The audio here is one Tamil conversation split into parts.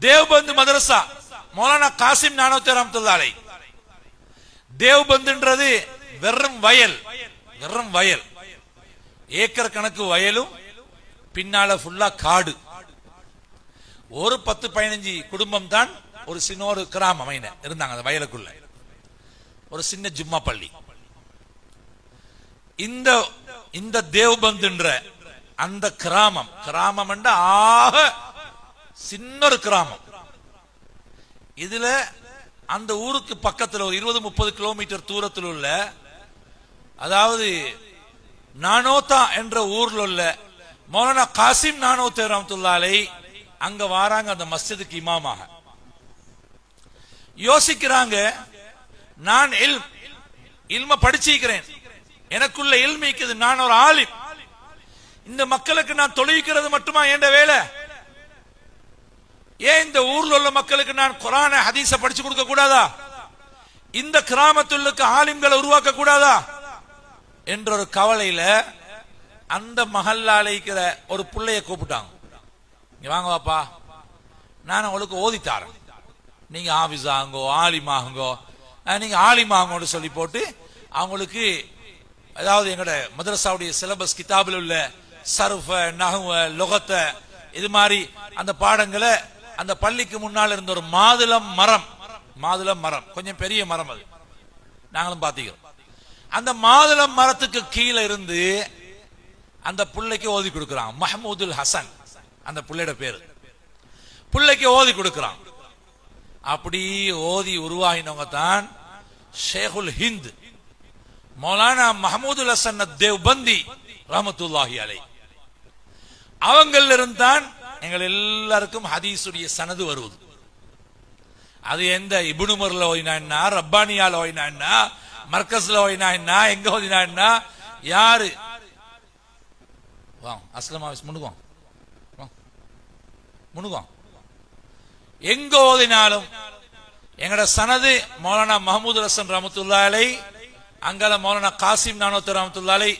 தேவ்பந்து மதரசா மௌலானா காசிம் நானூத்தி ரஹமத்துல்லாலை தேவ்பந்துன்றது வெறும் வயல் வெறும் வயல். ஏக்கர் கணக்கு வயலும் பின்னால ஃபுல்லா காடு. ஒரு பத்து பதினஞ்சு குடும்பம் தான் ஒரு சின்ன ஒரு கிராமம் இருந்தாங்க அந்த வயலுக்குள்ள. ஒரு சின்ன ஜும்மா பள்ளி. இந்த இந்த தேவ்பந்துன்ற அந்த கிராமம் கிராமம் ஆக சின்ன ஒரு கிராமம். இதுல அந்த ஊருக்கு பக்கத்துல ஒரு இருபது முப்பது கிலோமீட்டர் தூரத்தில் உள்ள அதாவது நானோத்தா என்ற ஊர்ல உள்ள மௌலானா காசிம் நானோத்தே ரஹமத்துல்லாலை அங்க வாராங்க அந்த மஸ்ஜிதுக்கு இமாமாக. யோசிக்கிறாங்க நான் இல் இல்ம படிச்சிருக்கிறேன். எனக்குள்ள இல்மிக்குது நான் ஒரு ஆலிம். இந்த மக்களுக்கு நான் தொழுவிக்கிறது மட்டுமா என்ற வேலை? ஏன் இந்த ஊர்ல உள்ள மக்களுக்கு நான் குரான ஹதீஸ படிச்சு கொடுக்க கூடாதா? இந்த கிராமத்துள்ளுக்கு ஆலிம்களை உருவாக்க கூடாதா? என்ற ஒரு கவலையில அந்த மஹல்லால இருக்கிற ஒரு பிள்ளைய கூப்பிட்டாங்க. இங்க வாங்க வாப்பா நான் உங்களுக்கு ஓதி தாரேன். நீங்க ஆபீஸ் ஆகுங்கோ ஆலிமாகுங்கோ நீங்க ஆலிமாகுங்கன்னு சொல்லி போட்டு அவங்களுக்கு அதாவது எங்கட மதரசாவுடைய சிலபஸ் கிதாபில் உள்ள சர்ஃப நகுவ லொகத்தை இது மாதிரி அந்த பாடங்களை அந்த பள்ளிக்கு முன்னால் இருந்த ஒரு மாதுளம் மரம். மாதுளம் மரம். கொஞ்சம் பெரிய மரம் அது. நாங்களும் பாத்திக்கிறோம் அந்த மாதுளம் மரத்துக்கு கீழே இருந்து அந்த புள்ளைக்கு ஓதி கொடுக்கிறான். மஹமூதுல் ஹசன். அந்த புள்ளையோட பேரு. புள்ளைக்கு ஓதி கொடுக்கிறான். அப்படி ஓதி உருவாகினவங்க தான் ஷேகுல் ஹிந்த். மௌலானா மஹமூதுல் ஹசன் தேவ்பந்தி ரஹமத்துல்லாஹி அலை அவங்கள்ல இருந்தான் எங்கள் எல்லாருக்கும் ஹதீஸுடைய சனது வருவது. அது எந்த? இபுனுமர்ல ஓயினா ரப்பானியால ஓயினா மர்க்கஸ்ல மர்கஸ்ல ஓயினா என்ன? எங்க ஓதினா யாரு? வா அஸ்லம் ஆஃபீஸ் முன்னுக்கும் வா. எங்க ஓதினாலும் எங்கட சனது மௌலானா மஹமூது ஹசன் ரமத்துல்லாலை அங்கால மௌலானா காசிம் நானோத்து ரமத்துல்லாலை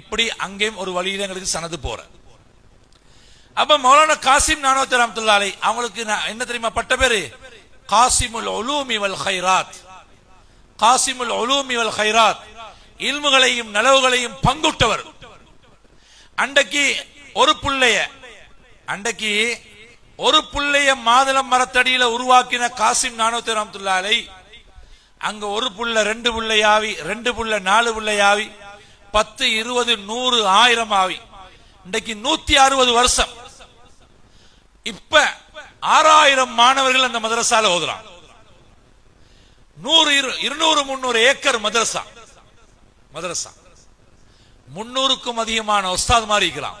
இப்படி அங்கேயும் ஒரு வழியில எங்களுக்கு சனது போற. அப்ப மௌலானா காசிம் நானூத்தி ரஹமத்துல்லா அலை அவங்களுக்கு நான் என்ன தெரியுமா பட்ட பேரு? காசிமுல் உலூமி வல் ஹைராத் காசிமுல் உலூமி வல் ஹைராத் இல்முகளையும் நலவுகளையும் பங்குட்டவர். அன்றைக்கு ஒரு புள்ளைய அன்றைக்கு ஒரு புள்ளைய மாதுளம் மரத்தடியில உருவாக்கின காசிம் நானூத்தி ரஹமத்துல்லா அலை அங்க ஒரு புள்ள ரெண்டு புள்ளையாவி ரெண்டு புள்ள நாலு புள்ளையாவி பத்து இருபது நூறு ஆயிரம் ஆவி. இன்றைக்கு நூத்தி அறுபது வருஷம். இப்ப ஆறாயிரம் மாணவர்கள் அந்த மதரசால ஓதுறாங்க. நூறு இரு- இருநூறு முன்னூறு ஏக்கர் மதரசா. மதரசா. முன்னூறுக்கும் அதிகமான ஒஸ்தாது மாதிரி இருக்கிறான்.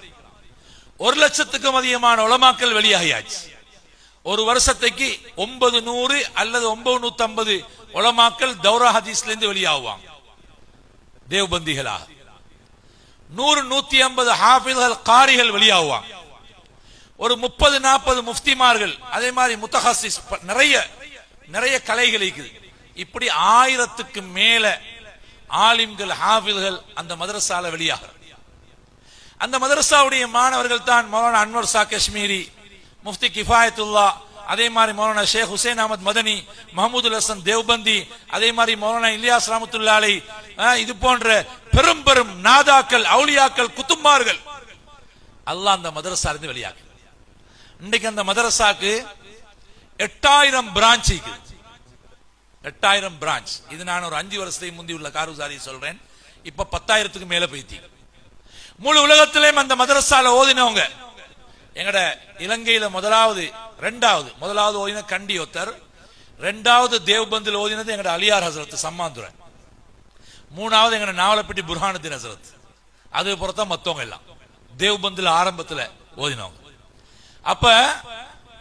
ஒரு லட்சத்துக்கும் அதிகமான உலமாக்கல் வெளியாகியாச்சு. ஒரு வருஷத்துக்கு ஒன்பது நூறு அல்லது ஒன்பது நூத்தி ஐம்பது உலமாக்கல் தௌரா ஹதீஸ்ல இருந்து வெளியாகுவாங்க தேவ்பந்திகளாக நூறு நூத்தி ஐம்பது ஹாஃபில்கள் காரிகள் வெளியாகுவாங்க. ஒரு முப்பது நாற்பது முஃப்திமார்கள் அதே மாதிரி முத்தஹாசிஸ் நிறைய நிறைய கலைகள் இருக்குது. இப்படி ஆயிரத்துக்கு மேல ஆலிம்கள் ஹாஃபில்கள் அந்த மதரசால வெளியாக அந்த மதரசாவுடைய மாணவர்கள் தான் மௌலானா அன்வர் சா காஷ்மீரி முஃப்தி கிஃபாயத்துல்லா அதே மாதிரி மௌலானா ஷேக் ஹுசைன் அஹமத் மதனி மஹமூது ஹசன் தேவ்பந்தி அதே மாதிரி மௌலானா இலியாஸ் ராமத்துல்லாலை அஹ், இது போன்ற பெரும் பெரும் நாதாக்கள் அவுலியாக்கள் குத்தும்மார்கள் அல்லாஹ் அந்த மதரசா இருந்து வெளியாகும் இன்னைக்கு அந்த மதரசாக்கு எட்டாயிரம் பிரான்ச் எட்டாயிரம் பிரான்ச். இது நான் ஒரு அஞ்சு வருஷத்துக்கு முந்தி உள்ள காரூசாரி சொல்றேன். இப்ப பத்தாயிரத்துக்கு மேல போய்த்தி முழு உலகத்திலேயும் அந்த மதரசால ஓதினவங்க. எங்கட இலங்கையில முதலாவது ரெண்டாவது முதலாவது ஓதின கண்டி ஒத்தர் ரெண்டாவது தேவ்பந்தில் ஓதினது எங்கட அலியார் ஹசரத் சம்மாந்துரை மூணாவது எங்கட நாவலப்பட்டி புர்ஹானுதீன் ஹசரத். அது பொறுத்தான் மத்தவங்க எல்லாம் தேவ்பந்தில் ஆரம்பத்தில் ஓதினவங்க. அப்ப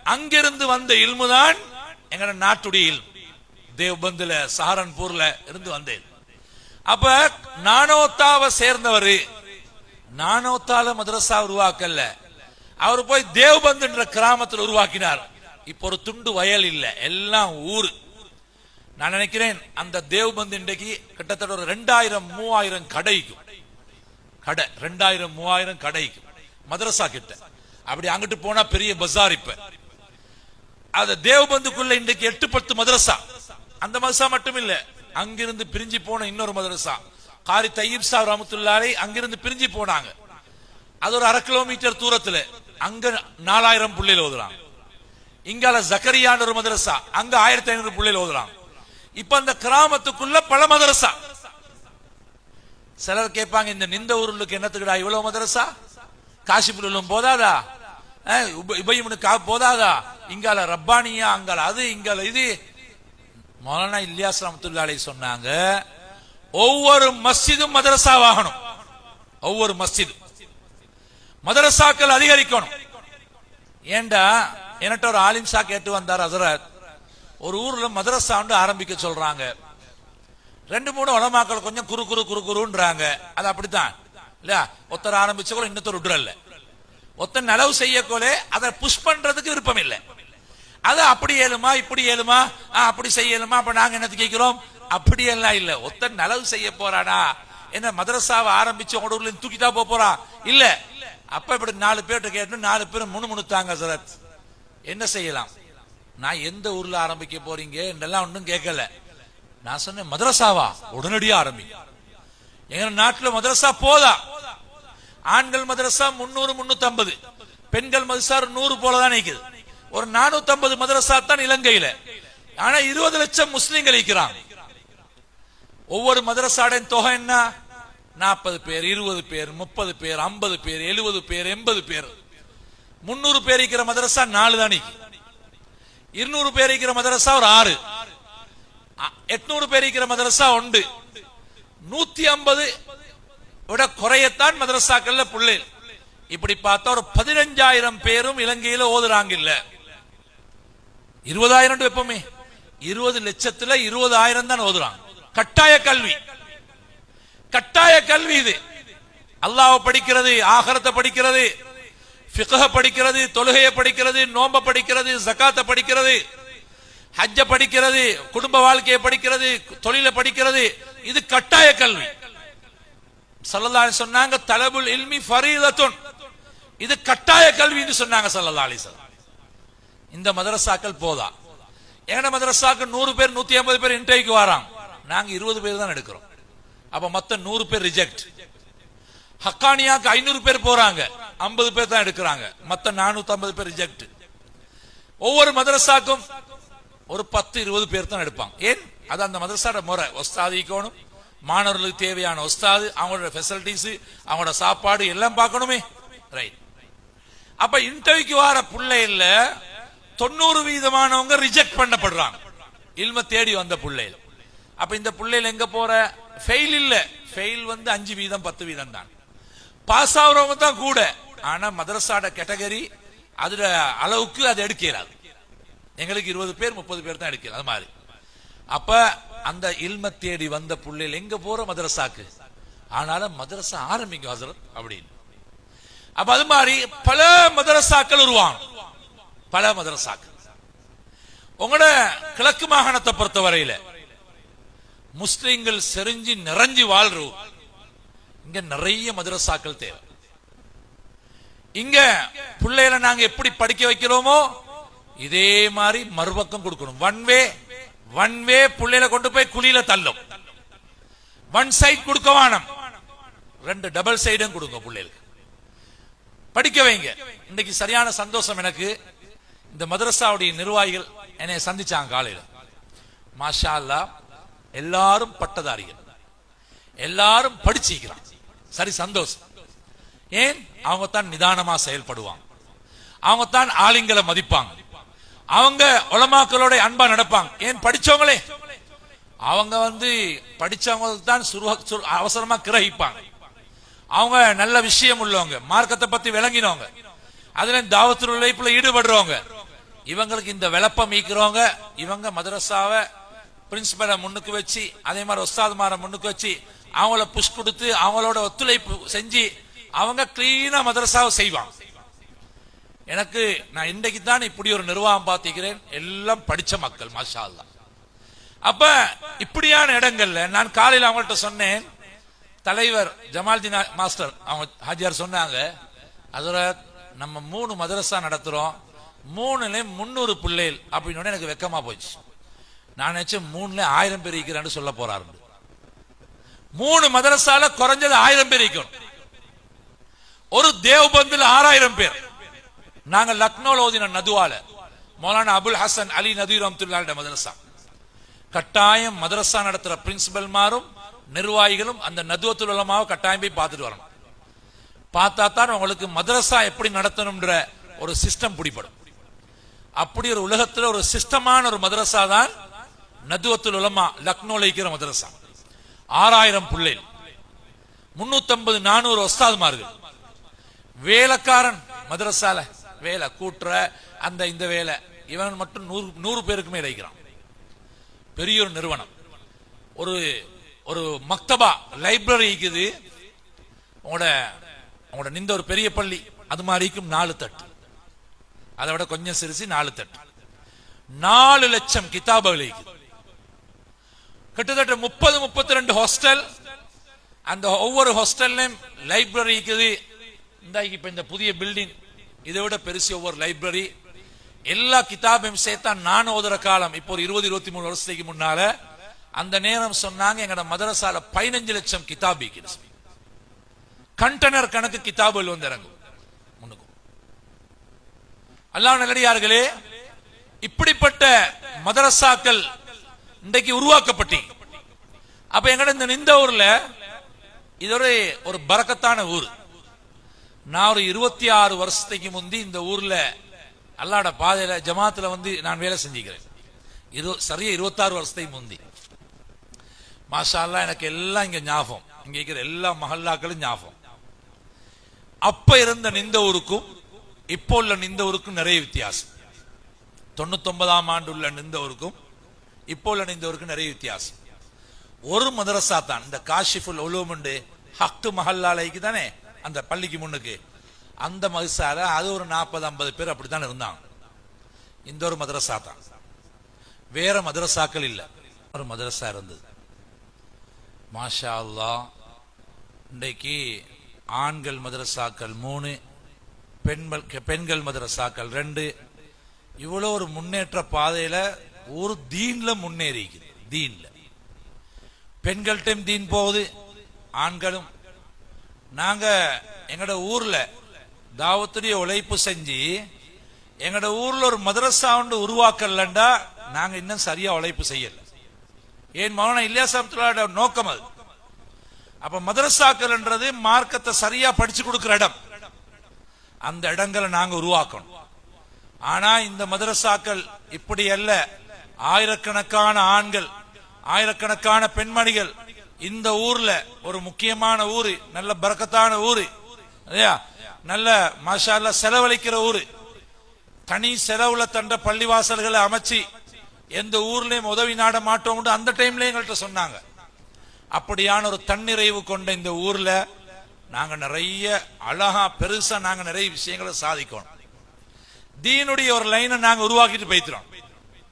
அங்கிருந்து வந்த இல்முதான் எங்களோட நாட்டுடைய இல்மு. தேவ்பந்துல சஹரன்பூர்ல இருந்து வந்தேன். அப்ப நானோத்தாவை சேர்ந்தவர். நானோத்தால மதரசா உருவாக்கல. அவர் போய் தேவ்பந்துன்ற கிராமத்தில் உருவாக்கினார். இப்ப ஒரு துண்டு வயல் இல்ல எல்லாம் ஊர். நான் நினைக்கிறேன் அந்த தேவ்பந்து இன்றைக்கு கிட்டத்தட்ட ஒரு ரெண்டாயிரம் மூவாயிரம் கடைக்கும் கடை ரெண்டாயிரம் மூவாயிரம் கடைக்கும் மதரசா கிட்ட. அப்படி அங்கிட்டு போனா பெரிய பஜார் இப்ப. அது தேவபந்துக்குள்ள இன்றைக்கு எட்டு பத்து மதரசா அந்த மதரசா மட்டும் இல்ல அங்கிருந்து பிரிஞ்சு போன இன்னொரு மதரசா காரி தையீப் சாப் ரஹமத்துல்லாலை அங்கிருந்து பிரிஞ்சு போனாங்க. அது ஒரு அரை கிலோமீட்டர் தூரத்துல அங்க நாலாயிரம் புள்ளையில ஓதுறாங்க. இங்கால ஜக்கரியான் ஒரு மதரசா அங்க ஆயிரத்தி ஐநூறு புள்ளையில ஓதுறாங்க. இப்ப அந்த கிராமத்துக்குள்ள பல மதரசா சிலர் கேட்பாங்க இந்த நிந்த ஊருக்கு என்னத்துக்குடா இவ்வளவு மதரசா காசிபுரம் போதாதா? அஹ், உப- கா போதாதா? இங்கால ரப்பானியா அங்கால அது இங்கால இது. மௌலானா இல்லியாஸ் ரமத்துல்லாலே சொன்னாங்க ஒவ்வொரு மஸ்ஜிதும் மதரசாவாகணும் ஒவ்வொரு மஸ்ஜித். மதரசாக்கள் அதிகரிக்கணும். ஏண்டா? என்கிட்ட ஒரு ஆலிம் கேட்டு வந்தார் ஹசரத். ஒரு ஊர்ல மதரசா வந்து ஆரம்பிக்க சொல்றாங்க. ரெண்டு மூணு உலமாக்கள் கொஞ்சம் குறு குறு குறு குருன்றாங்க அது அப்படித்தான். இல்ல ஒருத்தர் ஆரம்பிச்ச கூட இன்னொருத்தர் விட்டுறல. ஒத்தன் நலவு செய்யக்கோலே அதை புஷ் பண்றதுக்கு விருப்பம் இல்லை. அது அப்படி ஏழுமா இப்படி ஏழுமா அப்படி செய்யலுமா அப்ப நாங்க என்னத்து கேட்கிறோம்? அப்படி எல்லாம் இல்ல. ஒத்தன் நலவு செய்ய போறானா? என்ன மதரசாவை ஆரம்பிச்சு உங்க ஊர்ல தூக்கிட்டா போப் போறான் இல்ல. அப்ப இப்படி நாலு பேர்ட்ட கேட்டு நாலு பேரும் முணுமுணுத்தாங்க சரத். என்ன செய்யலாம்? நான் எந்த ஊர்ல ஆரம்பிக்க போறீங்க? என்றெல்லாம் ஒன்றும் கேட்கல. நான் சொன்னேன் மதரசாவா உடனடியா ஆரம்பிக்கும் எங்க நாட்டில் மதரசா போதா? ஆண்கள் மதரசா முன்னூறு முன்னூத்தி ஐம்பது பெண்கள் மதரசா ஒரு நூறு போலதான் நிக்குது. ஒரு நானூத்தி ஐம்பது மதரசா தான் இலங்கையில. ஆனா இருபது லட்சம் முஸ்லீம்கள் இருக்கிறாங்க ஒவ்வொரு மதரசாடையின் தொகை என்ன? நாற்பது பேர் இருபது பேர் முப்பது பேர் ஐம்பது பேர் எழுபது பேர் எண்பது பேர். முன்னூறு பேர் இருக்கிற மதரசா நாலு தான் இருநூறு பேர் இருக்கிற மதரசா ஒரு ஆறு. எட்நூறு பேர் இருக்கிற மதரசா உண்டு நூத்தி ஐம்பது. விட குறையத்தான் மதரசாக்கள்ல புள்ளை. இப்படி பார்த்தா ஒரு பதினஞ்சாயிரம் பேரும் இலங்கையில ஓதுறாங்க இல்ல இருபதாயிரம் எப்பவுமே. இருபது லட்சத்துல இருபது ஆயிரம் தான் ஓதுறாங்க. கட்டாய கல்வி. கட்டாய கல்வி இது. அல்லாஹ் படிக்கிறது ஆகரத்தை படிக்கிறது ஃபிக்ஹ படிக்கிறது தொழுகையை படிக்கிறது நோம்ப படிக்கிறது ஜக்காத்தை படிக்கிறது. ஹஜ்ஜ படிக்கிறது குடும்ப வாழ்க்கையை படிக்கிறது தொழிலை படிக்கிறது இது கட்டாய கல்வி. சல்லல்லாஹு சொன்னாங்க தலபுல் இல்மி ஃபரீதத்துன். இது கட்டாய கல்வின்னு சொன்னாங்க சல்லல்லாஹு அலைஹி இந்த மதரசாக்கள் போதா? எங்கட மதரசாக்கு நூறு பேர் நூத்தி ஐம்பது பேர் இன்டர்வியூக்கு வராங்க. நாங்க இருபது பேர் தான் எடுக்கிறோம். அப்ப மொத்த நூறு பேர் ரிஜெக்ட் ஹக்கானியாக்கு ஐநூறு பேர் போறாங்க. ஐம்பது பேர் தான் எடுக்கிறாங்க. மத்த நானூத்தி ஐம்பது பேர் ரிஜெக்ட் ஒவ்வொரு மதரசாக்கும் ஒரு பத்து இருபது பேர் தான் எடுப்பாங்க. ஏன்? அது அந்த மதரசாட முறை. ஒஸ்தாதிக்கணும் மாணவர்களுக்கு தேவையான ஒஸ்தாது அவங்களோட ஃபெசிலிட்டிஸ் அவங்களோட சாப்பாடு எல்லாம் பார்க்கணுமே. ரைட் அப்ப இன்டர்வியூக்கு வர பிள்ளைல தொண்ணூறு வீதமானவங்க ரிஜெக்ட் பண்ணப்படுறாங்க. இல்ம தேடி வந்த பிள்ளைகள் அப்ப இந்த பிள்ளைகள் எங்க போற? ஃபெயில் இல்ல. ஃபெயில் வந்து அஞ்சு வீதம் பத்து வீதம் தான். பாஸ் ஆகுறவங்க தான் கூட. ஆனா மதரசாட கேட்டகரி அதோட அளவுக்கு அது எடுக்கிறாது எங்களுக்கு இருபது பேர் முப்பது பேர் தான் எடுக்கல அது மாதிரி. அப்ப அந்த இல்ம தேடி வந்த பிள்ளைகள் எங்க போற மதரசாக்கு? ஆனாலும் மதரசா ஆரம்பிக்கும் ஹசரத் அப்படின்னு. அப்ப அது மாதிரி பல மதரசாக்கள் உருவாங்க பல மதரசாக்கள். உங்களோட கிழக்கு மாகாணத்தை பொறுத்தவரையில முஸ்லிம்கள் செறிஞ்சு நிறைஞ்சு வாழ்றோம் இங்க நிறைய மதரசாக்கள் தேவை. இங்க பிள்ளைகளை நாங்க எப்படி படிக்க வைக்கிறோமோ இதே மாதிரி மறுபக்கம் கொடுக்கணும். ஒன் வே ஒன் வே புள்ளையில கொண்டு போய் குழியில தள்ளும். ஒன் சைட் கொடுக்க வேணாம் ரெண்டு டபுள் சைடும் கொடுங்க பிள்ளைகளுக்கு. படிக்க வைங்க. இன்னைக்கு சரியான சந்தோஷம் எனக்கு. இந்த மதரசாவுடைய நிர்வாகிகள் என்னை சந்திச்சாங்க காலையில். மாஷா அல்லாஹ் எல்லாரும் பட்டதாரிகள். எல்லாரும் படிச்சிக்கிறான். சரி சந்தோஷம். ஏன்? அவங்க தான் நிதானமா செயல்படுவாங்க. அவங்க தான் ஆளுங்களை மதிப்பாங்க. அவங்க உலமாக்களோட அன்பா நடப்பாங்க. ஏன் படிச்சவங்களே? அவங்க வந்து படிச்சவங்க தான் அவசரமா கிரகிப்பாங்க. அவங்க நல்ல விஷயம் உள்ளவங்க மார்க்கத்தை பத்தி விளங்கினவங்க அதுல தாவத்து உழைப்புல ஈடுபடுறவங்க. இவங்களுக்கு இந்த விளப்பம் மீக்கிறவங்க இவங்க மதரசாவை பிரின்சிபலை முன்னுக்கு வச்சு அதே மாதிரி ஒஸ்தாதுமாரை முன்னுக்கு வச்சு அவங்கள புஷ் கொடுத்து அவங்களோட ஒத்துழைப்பு செஞ்சு அவங்க கிளீனா மதரசாவை செய்வாங்க. எனக்கு நான் இன்றைக்கு தான் இப்படி ஒரு நிர்வாகம் பார்த்திக்கிறேன் எல்லாம் படிச்ச மக்கள் மாஷா அல்லாஹ் அப்ப இப்படியான இடங்கள்ல நான் காலையில் அவங்கள்ட்ட சொன்னேன். தலைவர் ஜமால்தீன் மாஸ்டர் அவங்க ஹாஜியார் சொன்னாங்க அதோட நம்ம மூணு மதரசா நடத்துறோம். மூணுல முன்னூறு பிள்ளைகள். அப்படின்னு எனக்கு வெக்கமா போச்சு நான் நினைச்சேன் மூணுல ஆயிரம் பேர் இருக்கிறான்னு சொல்ல போறாரு. மூணு மதரசால குறைஞ்சது ஆயிரம் பேர் இருக்கணும். ஒரு தேவ்பந்தில் ஆறாயிரம் பேர். நாங்கள் லக்னோல ஓதின நதுவால மௌலானா அபுல் ஹசன் அலி நதீர் அம்துல்லாட மதரசா. கட்டாயம் மதரசா நடத்துற பிரின்சிபல்மாரும் நிர்வாகிகளும் அந்த நதுவத்துல் உலமாவை கட்டாயம் போய் பார்த்துட்டு வரணும். பார்த்தா தான் உங்களுக்கு மதரசா எப்படி நடத்தணும்ன்ற ஒரு சிஸ்டம் பிடிப்படும் அப்படி ஒரு உலகத்துல ஒரு சிஸ்டமான ஒரு மதரசா தான் நதுவத்துல் உலமா லக்னோல இருக்கிற மதரசா. ஆறாயிரம் பிள்ளைகள். முன்னூத்தி நானூறு ஒஸ்தாதுமார்கள் வேலக்காரன் மதரசால வேலை கூட்டுற அந்த இந்த வேலை. இவன் மட்டும் நூறு நூறு பேருக்குமே மேல பெரிய ஒரு நிறுவனம். ஒரு ஒரு மக்தபா லைப்ரரி இருக்குது. உங்களோட உங்களோட நின்ற ஒரு பெரிய பள்ளி. அது மாதிரிக்கும் நாலு தட்டு. அதை விட கொஞ்சம் சிறுசி நாலு தட்டு. நாலு லட்சம் கிதாபுகள் இருக்குது. கிட்டத்தட்ட முப்பது முப்பத்தி ரெண்டு ஹாஸ்டல். அந்த ஒவ்வொரு ஹாஸ்டல்லையும் லைப்ரரி இருக்குது. இந்த இப்ப இந்த புதிய பில்டிங் இதை விட பெருசு ஒவ்வொரு லைப்ரரி எல்லா கிதாபையும் சேர்த்தா நான் ஓதுற காலம். இப்போ ஒரு இருபது இருபத்தி மூணு வருஷத்துக்கு முன்னால அந்த நேரம் சொன்னாங்க எங்கட மதரசால பதினஞ்சு லட்சம் கிதாப் கண்டனர் கணக்கு கிதாபுகள் வந்து இறங்கும். முன்னுக்கும் அல்லாஹ் நல்லடியார்களே இப்படிப்பட்ட மதரசாக்கள் இன்றைக்கு உருவாக்கப்பட்டி அப்ப எங்கட இந்த நிந்த ஊர்ல இது ஒரு ஒரு பரக்கத்தான ஊர். நான் ஒரு இருபத்தி ஆறு வருஷத்துக்கு முந்தி இந்த ஊர்ல அல்லாட பாதையில ஜமாத்துல வந்து நான் வேலை செஞ்சுக்கிறேன். இரு சரியா இருபத்தாறு வருஷத்துக்கு முந்தி. மாஷா அல்லாஹ் எனக்கு எல்லாம் இங்க ஞாபகம். இங்க இருக்கிற எல்லா மஹல்லாக்களும் ஞாபகம். அப்ப இருந்த நிந்த ஊருக்கும் இப்போ உள்ள நிந்த ஊருக்கும் நிறைய வித்தியாசம். தொண்ணூத்தொன்பதாம் ஆண்டு உள்ள நிந்த ஊருக்கும் இப்போ உள்ள நிந்த ஊருக்கும் நிறைய வித்தியாசம். ஒரு மதரசா தான் இந்த காஷிஃபுல் உலூமுண்டு ஹக்கு மஹல்லாலைக்கு தானே? அந்த பள்ளிக்கு முன்னுக்கு. அந்த மதுசால அது ஒரு நாற்பது ஐம்பது பேர் அப்படித்தான் இருந்தாங்க. இந்த ஒரு மதரசா தான். வேற மதரசாக்கள் இல்ல. ஒரு மதரசா இருந்தது. மாஷா அல்லா இன்றைக்கு ஆண்கள் மதரசாக்கள் மூணு பெண்கள் பெண்கள் மதரசாக்கள் ரெண்டு. இவ்வளவு ஒரு முன்னேற்ற பாதையில ஒரு தீன்ல முன்னேறிக்குது தீன்ல. பெண்கள்கிட்டையும் தீன் போகுது ஆண்களும் நாங்க எங்கட ஊர்ல தாவத்துடைய உழைப்பு செஞ்சு எங்கட ஊர்ல ஒரு மதரசா ஒன்று உருவாக்கலண்டா நாங்க இன்னும் சரியா உழைப்பு செய்யல. ஏன் மௌன இல்லையா நோக்கம் அது. அப்ப மதரசாக்கள்ன்றது மார்க்கத்தை சரியா படிச்சு கொடுக்கிற இடம். அந்த இடங்களை நாங்க உருவாக்கணும். ஆனா இந்த மதரசாக்கள் இப்படி அல்ல. ஆயிரக்கணக்கான ஆண்கள் ஆயிரக்கணக்கான பெண்மணிகள் இந்த ஊர்ல ஒரு முக்கியமான ஊரு நல்ல பறக்கத்தான ஊரு. இல்லையா? நல்ல மாஷால்ல செலவழிக்கிற ஊரு. தனி செலவுல தண்ட பள்ளிவாசல்களை அமைச்சு எந்த ஊர்லயும் உதவி நாட மாட்டோம் அந்த டைம்ல எங்கள்கிட்ட சொன்னாங்க. அப்படியான ஒரு தன்னிறைவு கொண்ட இந்த ஊர்ல நாங்க நிறைய அழகா பெருசா நாங்க நிறைய விஷயங்களை சாதிக்கணும். தீனுடைய ஒரு லைனை நாங்க உருவாக்கிட்டு போய்க்கிறோம்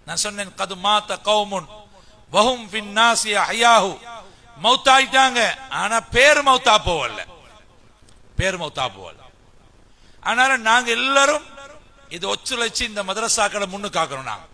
நான் சொன்னேன் கது மாத்த கவுமுன் வஹும் பின் நாசிய ஹயாஹு மௌத்தாயிட்டாங்க. ஆனா பேர் மௌத்தா போவல்ல பேர் மௌத்தா போவல்ல அதனால நாங்க எல்லாரும் இது ஒச்சுழைச்சு இந்த மதரசாக்களை முன்னு காக்கிறோம் நாங்க.